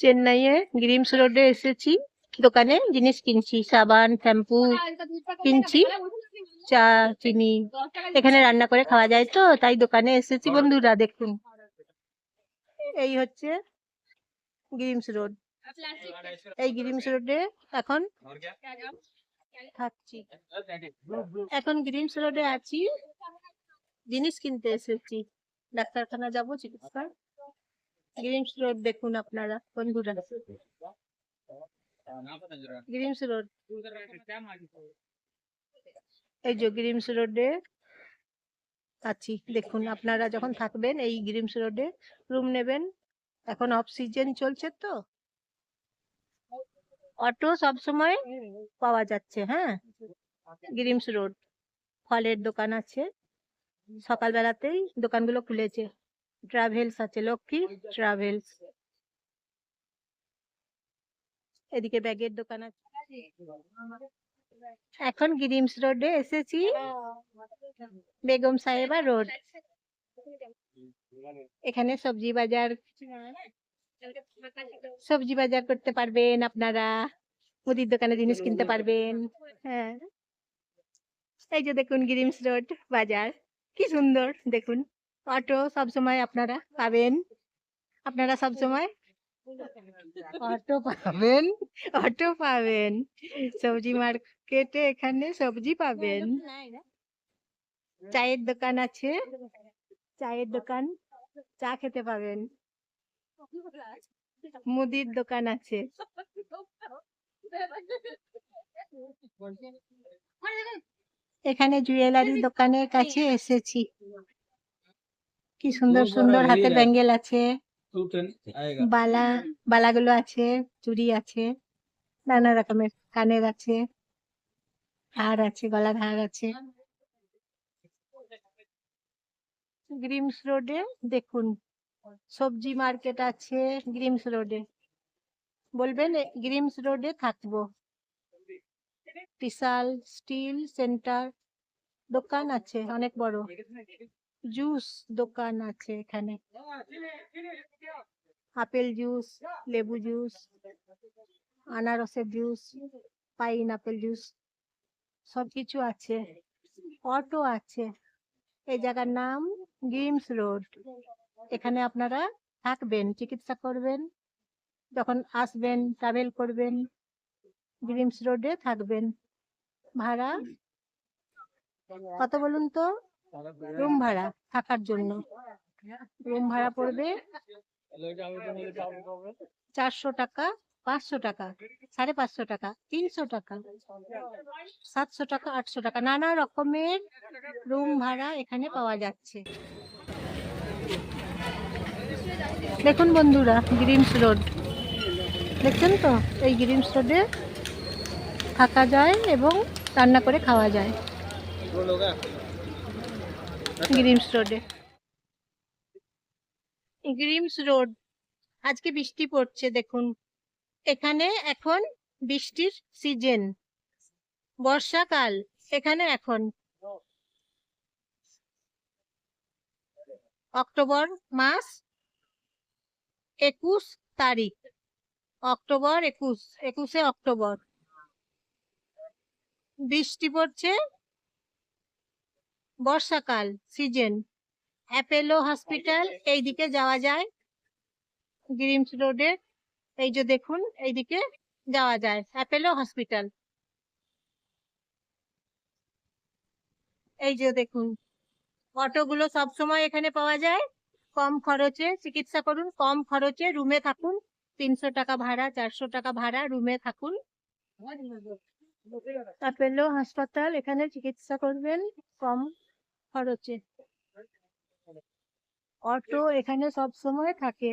চেন্নাইয়ে গ্রিমস রোডে এসেছি। দোকানে জিনিস কিনছি, সাবান, শ্যাম্পু কিনছি। চা, চিনি। এখানে রান্না করে খাওয়া যায় তো, তাই দোকানে এসেছি বন্ধুরা, দেখুন। এই হচ্ছে গ্রিমস রোড। এই গ্রিমস রোডে এখন থাকছি। এখন গ্রিমস রোডে আছি। জিনিস কিনতে এসেছি। ডাক্তারখানা যাব চিকিৎসা গ্রিমস রোড দেখুন আপনারা বন্ধুরা গ্রিমস রোড এই যে গ্রিমস রোডে আছি, দেখুন আপনারা যখন থাকবেন এই গ্রিমস রোডে রুম নেবেন। এখন অফ সিজন চলছে তো। অটো সব সময় পাওয়া যাচ্ছে হ্যাঁ? গ্রিমস রোড ফলের দোকান আছে। সকালবেলাতেই দোকানগুলো খুলেছে। ট্রাভেলস আছে লক্ষ্মী ট্রাভেলস এদিকে ব্যাগের দোকান আছে। এখন গ্রিমস রোডে এসেছি। বেগম সাহেবা রোড। এখানে সবজি বাজার। সবজি বাজার করতে পারবেন আপনারা। মুদির দোকানে জিনিস কিনতে পারবেন। হ্যাঁ। এই যে দেখুন গ্রিমস রোড বাজার। কি সুন্দর দেখুন। অটো সব সময় আপনারা পাবেন। আপনারা সব সময় অটো পাবেন। অটো পাবেন। সবজি মার্কেটে এখানে সবজি পাবেন। চায়ের দোকান আছে। চায়ের দোকান চা খেতে পাবেন। মুদির দোকান আছে। এখানে জুয়েলারি দোকানের কাছে এসেছি। কি সুন্দর সুন্দর হাতে ব্যাঙ্গেল আছে। বালা বালাগুলো আছে চুড়ি আছে নানা রকমের কানের আছে হার আছে গলার হার আছে। গ্রিমস রোডে দেখুন সবজি মার্কেট আছে গ্রিমস রোডে। বলবেন গ্রিমস রোডে থাকব। বিশাল স্টিল সেন্টার দোকান আছে অনেক বড়। জুস দোকান আছে এখানে। আপেল জুস, লেবু জুস, আনারসের জুস পাইন আপেল জুস, সবকিছু আছে। অটো আছে। এই জায়গার নাম গ্রিমস রোড। এখানে আপনারা থাকবেন, চিকিৎসা করবেন, যখন আসবেন ট্রাভেল করবেন গ্রিমস রোডে থাকবেন। ভাড়া কত বলুন তো? রুম ভাড়া থাকার জন্য। রুম ভাড়া পড়বে চারশো টাকা, পাঁচশো টাকা, সাড়ে পাঁচশো টাকা, তিনশো টাকা, সাতশো টাকা, আটশো টাকা, নানা রকমের রুম ভাড়া এখানে পাওয়া যাচ্ছে। দেখুন বন্ধুরা গ্রিমস রোড দেখছেন তো? এই গ্রিমস রোডে থাকা যায় এবং রান্না করে খাওয়া যায়। গ্রিমস রোডে গ্রিমস রোড আজকে বৃষ্টি পড়ছে, দেখুন। এখানে এখন বৃষ্টির সিজন। বর্ষাকাল, এখানে এখন। অক্টোবর মাস একুশ তারিখ। অক্টোবর একুশ, একুশে অক্টোবর। বৃষ্টি পড়ছে বর্ষাকাল সিজন। অ্যাপেলো হসপিটাল এইদিকে যাওয়া যায়। গ্রিমস রোডে এই যে দেখুন এইদিকে যাওয়া যায় অ্যাপেলো হসপিটাল। এই যে দেখুন অটোগুলো সব সময় এখানে পাওয়া যায়। কম খরচে চিকিৎসা করুন কম খরচে রুমে থাকুন। তিনশো টাকা ভাড়া চারশো টাকা ভাড়া রুমে থাকুন। অ্যাপেলো হাসপাতাল এখানে চিকিৎসা করবেন কম খরচে। অটো এখানে সব সময় থাকে।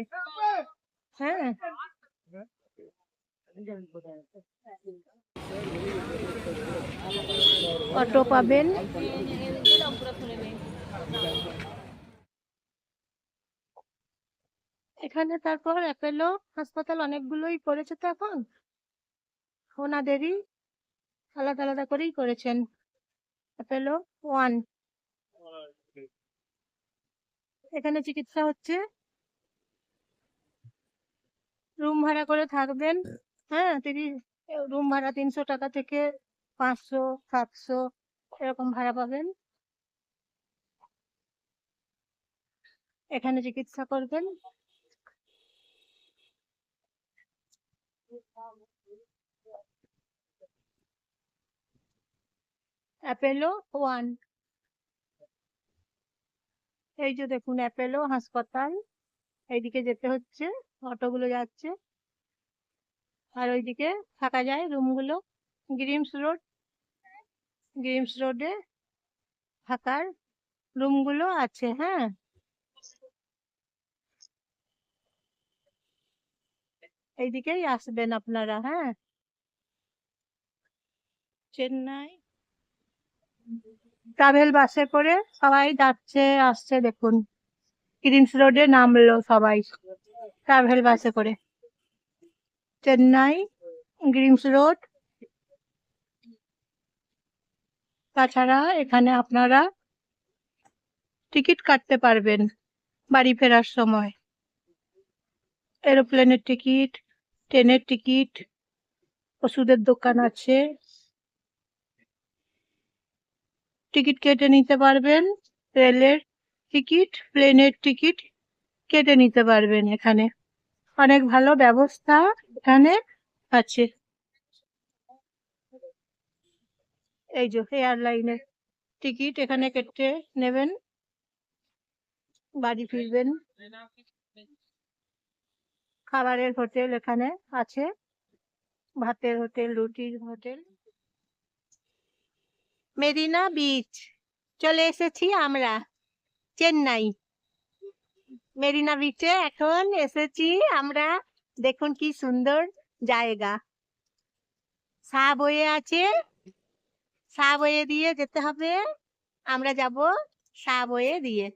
হ্যাঁ। অটো পাবেন। এখানে তারপর অ্যাপেলো হাসপাতাল অনেকগুলোই করেছে তো এখন। ওনাদেরই আলাদা আলাদা করেই করেছেন। Apollo one. এখানে চিকিৎসা হচ্ছে। রুম ভাড়া করে থাকবেন। হ্যাঁ তিনি, রুম ভাড়া তিনশো টাকা থেকে পাঁচশো, সাতশো এরকম ভাড়া পাবেন। এখানে চিকিৎসা করবেন। Apollo one. এই যে দেখুন, অ্যাপেলো, হাসপাতাল, এইদিকে যেতে হচ্ছে, অটোগুলো যাচ্ছে। আর ওইদিকে থাকা যায় রুমগুলো, গ্রিমস রোড, গ্রিমস রোডে থাকার রুমগুলো আছে হ্যাঁ। এইদিকেই আসবেন আপনারা হ্যাঁ। চেন্নাই। ট্রাভেল বাসে করে সবাই যাচ্ছে, আসছে, দেখুন। গ্রিমস রোডে নামলো সবাই ট্রাভেল বাসে করে। চেন্নাই গ্রিমস রোড তাছাড়া এখানে আপনারা টিকিট কাটতে পারবেন বাড়ি ফেরার সময়। এরোপ্লেনের টিকিট, ট্রেনের টিকিট, ওষুধের দোকান আছে। টিকিট কেটে নিতে পারবেন, রেলের টিকিট, প্লেনের টিকিট কেটে নিতে পারবেন এখানে। অনেক ভালো ব্যবস্থা এখানে আছে। এই যে এয়ারলাইনের টিকিট এখানে কেটে নেবেন, বাড়ি ফিরবেন। খাবারের হোটেল এখানে আছে, ভাতের হোটেল, রুটির হোটেল। মেরিনা বিচ। চলে এসেছি আমরা, চেন্নাই। মেরিনা বিচে এখন এসেছি আমরা, দেখুন কি সুন্দর জায়গা। সা বয়ে আছে সা বয়ে দিয়ে যেতে হবে, আমরা যাব সা বয়ে দিয়ে।